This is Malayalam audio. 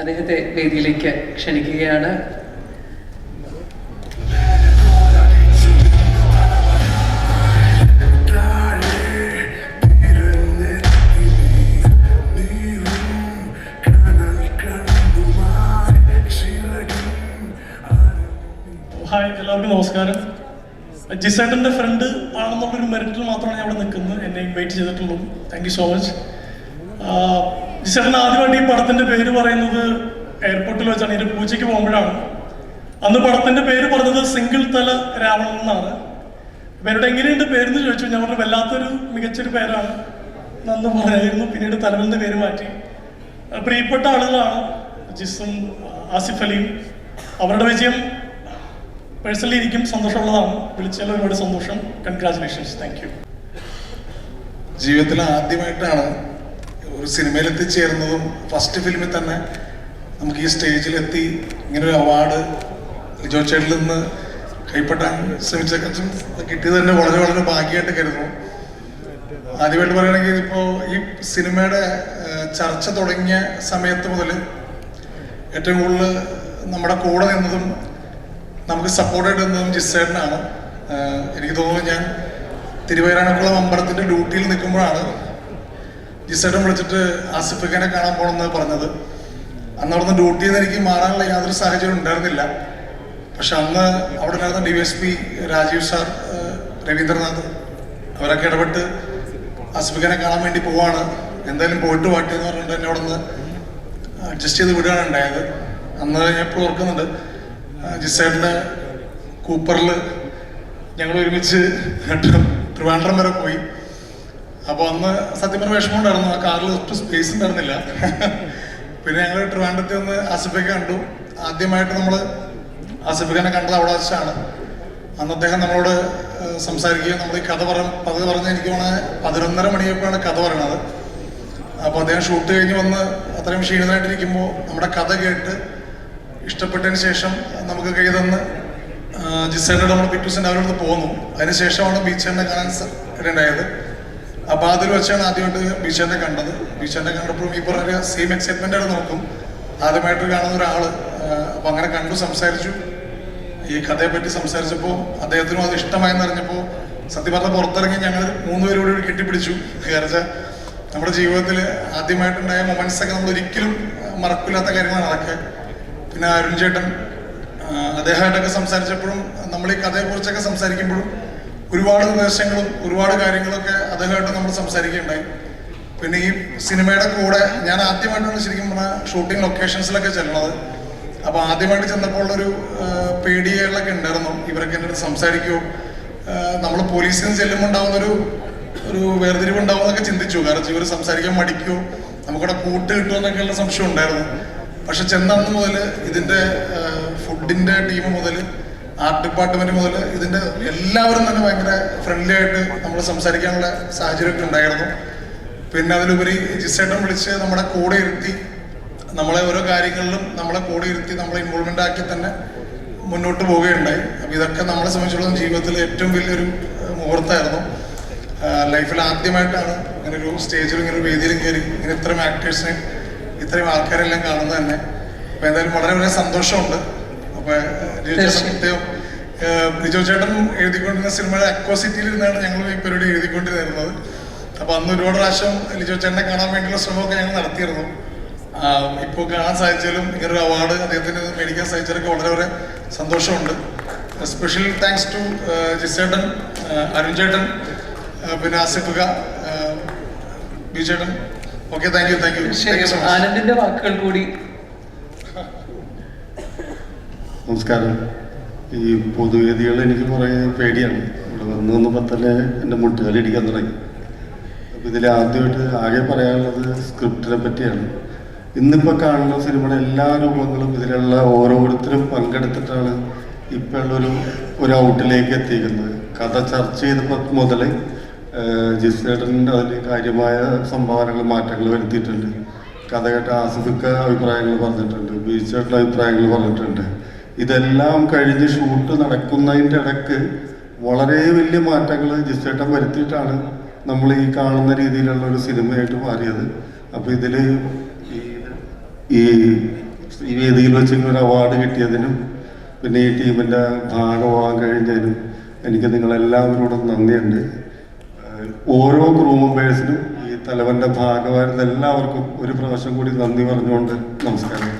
അദ്ദേഹത്തെ വേദിയിലേക്ക് ക്ഷണിക്കുകയാണ്. ഹായ് എല്ലാവർക്കും നമസ്കാരം. ജിസാൻഡറിന്റെ ഫ്രണ്ട് ആണെന്നുള്ളൊരു മെറിറ്റിൽ മാത്രമാണ് ഞാൻ ഇവിടെ നിൽക്കുന്നത്. എന്നെ ഇൻവൈറ്റ് ചെയ്തിട്ടുള്ളൂ താങ്ക് യു സോ മച്ച് ജിസേട്ടൻ ആദ്യമായിട്ട് ഈ പടത്തിന്റെ പേര് പറയുന്നത് എയർപോർട്ടിൽ വെച്ചാണ്. ഇതിന്റെ പൂജയ്ക്ക് പോകുമ്പോഴാണ്. അന്ന് പടത്തിന്റെ പേര് പറഞ്ഞത് സിംഗിൾ തല രാവണൻ എന്നാണ്. ഇവരുടെ എങ്ങനെയുണ്ട് പേരെന്ന് ചോദിച്ചു. ഞാൻ പറഞ്ഞു വല്ലാത്തൊരു മികച്ചൊരു പേരാണ് നന്ന് പറയായിരുന്നു പിന്നീട് തലവലിന്റെ പേര് മാറ്റി. പ്രിയപ്പെട്ട ആളുകളാണ് ജിസും ആസിഫ് അലിയും. അവരുടെ വിജയം പേഴ്സണലി എനിക്കും സന്തോഷമുള്ളതാണ്. വിളിച്ചാൽ ഒരുപാട് സന്തോഷം. കൺഗ്രാചുലേഷൻസ് താങ്ക് യു ജീവിതത്തിൽ ആദ്യമായിട്ടാണ് ഒരു സിനിമയിൽ എത്തിച്ചേരുന്നതും ഫസ്റ്റ് ഫിലിമിൽ തന്നെ നമുക്ക് ഈ സ്റ്റേജിലെത്തി ഇങ്ങനെ ഒരു അവാർഡ് ലിജോ ചേട്ടിൽ നിന്ന് കൈപ്പറ്റാൻ ശ്രമിച്ച കിട്ടിയത് തന്നെ വളരെ വളരെ ഭാഗ്യമായിട്ട് കരുതുന്നു. ആദ്യമായിട്ട് പറയുകയാണെങ്കിൽ ഇപ്പോൾ ഈ സിനിമയുടെ ചർച്ച തുടങ്ങിയ സമയത്ത് മുതൽ ഏറ്റവും കൂടുതൽ നമ്മുടെ കൂടെ നിന്നതും നമുക്ക് സപ്പോർട്ടായിട്ട് നിന്നതും ജിസേട്ടനാണ്. എനിക്ക് തോന്നുന്നു ഞാൻ തിരുവൈരാണിക്കുളം അമ്പലത്തിന്റെ ഡ്യൂട്ടിയിൽ നിൽക്കുമ്പോഴാണ് ജിസേട്ടൻ വിളിച്ചിട്ട് ആസിഫിനെ കാണാൻ പോകണമെന്ന് പറഞ്ഞത്. അന്ന് അവിടുന്ന് ഡ്യൂട്ടിയിൽ നിന്ന് എനിക്ക് മാറാനുള്ള യാതൊരു സാഹചര്യം ഉണ്ടായിരുന്നില്ല. പക്ഷെ അന്ന് അവിടെ ഉണ്ടായിരുന്ന D S P Rajeev sir Raveendranath അവരൊക്കെ ഇടപെട്ട് ആസിഫിനെ കാണാൻ വേണ്ടി പോവാണ്. എന്തായാലും പോയിട്ട് വാട്ടി എന്ന് പറഞ്ഞിട്ട് എന്നെ അവിടെ നിന്ന് അഡ്ജസ്റ്റ് ചെയ്ത് വിടുകയാണ് ഉണ്ടായത്. അന്ന് ഞാൻ ഇപ്പോൾ ഓർക്കുന്നുണ്ട് ജിസേട്ടന്റെ കൂപ്പറിൽ ഞങ്ങൾ ഒരുമിച്ച് ട്രിവാൻഡ്രം വരെ പോയി. അപ്പോൾ അന്ന് സത്യം പറഞ്ഞ വിഷമം ഉണ്ടായിരുന്നു ആ കാറിൽ ഒട്ടും സ്പേസ് ഉണ്ടായിരുന്നില്ല. പിന്നെ ഞങ്ങൾ ട്രിവാൻഡ്രത്തിൽ ഒന്ന് ആസിഫിക്ക കണ്ടു. ആദ്യമായിട്ട് നമ്മൾ ആസിഫിക്കനെ കണ്ടത് അവിടെ വെച്ചാണ്. അന്ന് അദ്ദേഹം നമ്മളോട് സംസാരിക്കുകയും നമ്മൾ ഈ കഥ പറ പത് പറഞ്ഞ് എനിക്ക് തോന്നുന്നത് പതിനൊന്നര മണിയപ്പോഴാണ് കഥ പറയണത്. അപ്പോൾ അദ്ദേഹം ഷൂട്ട് കഴിഞ്ഞ് വന്ന് അത്രയും ക്ഷീണിതനായിട്ടിരിക്കുമ്പോൾ നമ്മുടെ കഥ കേട്ട് ഇഷ്ടപ്പെട്ടതിന് ശേഷം നമുക്ക് കൈ തന്ന് നമ്മൾ പിറ്റൂസിന്റെ അവരോട് പോന്നു. അതിനുശേഷമാണ് ബീച്ചേനെ കാണാൻ ഇടയുണ്ടായത്. അപ്പോൾ അതിൽ വെച്ചാണ് ആദ്യമായിട്ട് ബീച്ചേനെ കണ്ടത്. ബീച്ചേനെ കണ്ടപ്പോഴും ഈ പറഞ്ഞ സെയിം എക്സൈറ്റ്മെന്റ് ആണ് നോക്കും. ആദ്യമായിട്ട് കാണുന്ന ഒരാൾ അപ്പൊ അങ്ങനെ കണ്ടു സംസാരിച്ചു. ഈ കഥയെ പറ്റി സംസാരിച്ചപ്പോൾ അദ്ദേഹത്തിനും അത് ഇഷ്ടമായെന്ന് അറിഞ്ഞപ്പോൾ സത്യം പറഞ്ഞ പുറത്തിറങ്ങി ഞങ്ങൾ മൂന്നുപേരോട് കൂടി കെട്ടിപ്പിടിച്ചു. കാരണം നമ്മുടെ ജീവിതത്തിൽ ആദ്യമായിട്ടുണ്ടായ മൊമെന്റ്സ് ഒക്കെ നമ്മൾ ഒരിക്കലും മറക്കില്ലാത്ത കാര്യങ്ങളാണ് അതൊക്കെ. പിന്നെ അരുൺ ചേട്ടൻ അദ്ദേഹമായിട്ടൊക്കെ സംസാരിച്ചപ്പോഴും നമ്മൾ ഈ കഥയെ കുറിച്ചൊക്കെ സംസാരിക്കുമ്പോഴും ഒരുപാട് നിർദ്ദേശങ്ങളും ഒരുപാട് കാര്യങ്ങളൊക്കെ അദ്ദേഹമായിട്ട് നമ്മൾ സംസാരിക്കുകയുണ്ടായി. പിന്നെ ഈ സിനിമയുടെ കൂടെ ഞാൻ ആദ്യമായിട്ടാണ് ശരിക്കും പറഞ്ഞാൽ ഷൂട്ടിംഗ് ലൊക്കേഷൻസിലൊക്കെ ചെല്ലുന്നത്. അപ്പോൾ ആദ്യമായിട്ട് ചെന്നപ്പോൾ ഒരു പേടികളൊക്കെ ഉണ്ടായിരുന്നു. ഇവരൊക്കെ എന്റെ അടുത്ത് സംസാരിക്കുമോ നമ്മൾ പോലീസിൽ നിന്ന് ചെല്ലുമ്പോൾ ഉണ്ടാവുന്നൊരു ഒരു വേർതിരിവ് ഉണ്ടാവുമെന്നൊക്കെ ചിന്തിച്ചു. കാരണം ഇവർ സംസാരിക്കാൻ മടിക്കുമോ നമുക്കവിടെ കൂട്ട് കിട്ടുമോ എന്നൊക്കെയുള്ള സംശയം ഉണ്ടായിരുന്നു. പക്ഷെ ചെന്നന്ന് മുതൽ ഇതിന്റെ ഫുഡിന്റെ ടീം മുതൽ ആർട്ട് ഡിപ്പാർട്ട്മെന്റ് മുതൽ ഇതിന്റെ എല്ലാവരും തന്നെ ഭയങ്കര ഫ്രണ്ട്ലി ആയിട്ട് നമ്മൾ സംസാരിക്കാനുള്ള സാഹചര്യമൊക്കെ ഉണ്ടായിരുന്നു. പിന്നെ അതിലുപരി ജിസേട്ടൻ വിളിച്ച് നമ്മുടെ കൂടെ ഇരുത്തി നമ്മളെ ഓരോ കാര്യങ്ങളിലും നമ്മളെ കൂടെ ഇരുത്തി നമ്മളെ ഇൻവോൾവ്മെന്റ് ആക്കി തന്നെ മുന്നോട്ട് പോവുകയുണ്ടായി. അപ്പം ഇതൊക്കെ നമ്മളെ സംബന്ധിച്ചിടത്തോളം ജീവിതത്തിലെ ഏറ്റവും വലിയൊരു മുഹൂർത്തമായിരുന്നു ലൈഫിൽ ആദ്യമായിട്ടാണ് ഇങ്ങനെ ഒരു സ്റ്റേജിലും ഇങ്ങനെ ഒരു വേദിയിലും കയറി ഇങ്ങനെ ഇത്രയും ആക്ടേഴ്സിനെ ഇത്രയും ആൾക്കാരെല്ലാം കാണുന്നത് തന്നെ. അപ്പം എന്തായാലും വളരെ വളരെ സന്തോഷമുണ്ട്. അപ്പോൾ ലിജോ ചേട്ടൻ എഴുതിക്കൊണ്ടിരുന്ന സിനിമയുടെ അക്വാസിറ്റിയിൽ നിന്നാണ് ഞങ്ങൾ ഈ പരിപാടി എഴുതിക്കൊണ്ടിരുന്നത്. അപ്പൊ അന്ന് ഒരുപാട് പ്രാവശ്യം ലിജോ ചേട്ടനെ കാണാൻ വേണ്ടിയുള്ള ശ്രമമൊക്കെ ഞങ്ങൾ നടത്തിയിരുന്നു. ഇപ്പോൾ കാണാൻ സാധിച്ചാലും ഇങ്ങനൊരു അവാർഡ് അദ്ദേഹത്തിന് മേടിക്കാൻ സാധിച്ചതൊക്കെ വളരെ വളരെ സന്തോഷമുണ്ട്. സ്പെഷ്യൽ താങ്ക്സ് ടു ജിസേട്ടൻ അരുൺ ചേട്ടൻ പിന്നെ ആസിഫുക ബി ചേട്ടൻ. Okay thank you thank you ആനന്ദിന്റെ വാക്കുകൾ കൂടി നമസ്കാരം. ഈ പൊതുവേദികൾ എനിക്ക് കുറേ പേടിയാണ്. ഇവിടെ വന്ന് വന്നപ്പോൾ എന്റെ മുട്ടുകാലിടിക്കാൻ തുടങ്ങി. അപ്പോൾ ഇതിൽ ആദ്യമായിട്ട് ആകെ പറയാനുള്ളത് സ്ക്രിപ്റ്റിനെ പറ്റിയാണ്. ഇന്നിപ്പോൾ കാണുന്ന സിനിമയുടെ എല്ലാ രൂപങ്ങളും ഇതിലുള്ള ഓരോരുത്തരും പങ്കെടുത്തിട്ടാണ് ഇപ്പോൾ ഉള്ളൊരു ഒരു ഔട്ടിലേക്ക് എത്തിക്കുന്നത് കഥ ചർച്ച ചെയ്തപ്പോൾ മുതൽ ജിസേട്ടൻ അതിൽ കാര്യമായ സംഭാവനകൾ മാറ്റങ്ങൾ വരുത്തിയിട്ടുണ്ട്. കഥ കേട്ട ആസിഫിക്ക അഭിപ്രായങ്ങൾ പറഞ്ഞിട്ടുണ്ട്. ബീച്ചേട്ടന്റെ അഭിപ്രായങ്ങൾ പറഞ്ഞിട്ടുണ്ട്. ഇതെല്ലാം കഴിഞ്ഞ് ഷൂട്ട് നടക്കുന്നതിന്റെ ഇടയ്ക്ക് വളരെ വലിയ മാറ്റങ്ങൾ ജിസ്റ്റേട്ടം വരുത്തിയിട്ടാണ് നമ്മൾ ഈ കാണുന്ന രീതിയിലുള്ള ഒരു സിനിമയായിട്ട് മാറിയത്. അപ്പോൾ ഇതിൽ ഈ ഈ വേദിയിൽ വെച്ച് ഒരു അവാർഡ് കിട്ടിയതിനും പിന്നെ ഈ ടീമിന്റെ ഭാഗമാകാൻ കഴിഞ്ഞതിനും എനിക്ക് നിങ്ങളെല്ലാവരോടും നന്ദിയുണ്ട്. ഓരോ ക്രൂ മെമ്പേഴ്സിനും ഈ തലവന്റെ ഭാഗമായിരുന്ന എല്ലാവർക്കും ഒരു പ്രാവശ്യം കൂടി നന്ദി പറഞ്ഞുകൊണ്ട് നമസ്കാരം.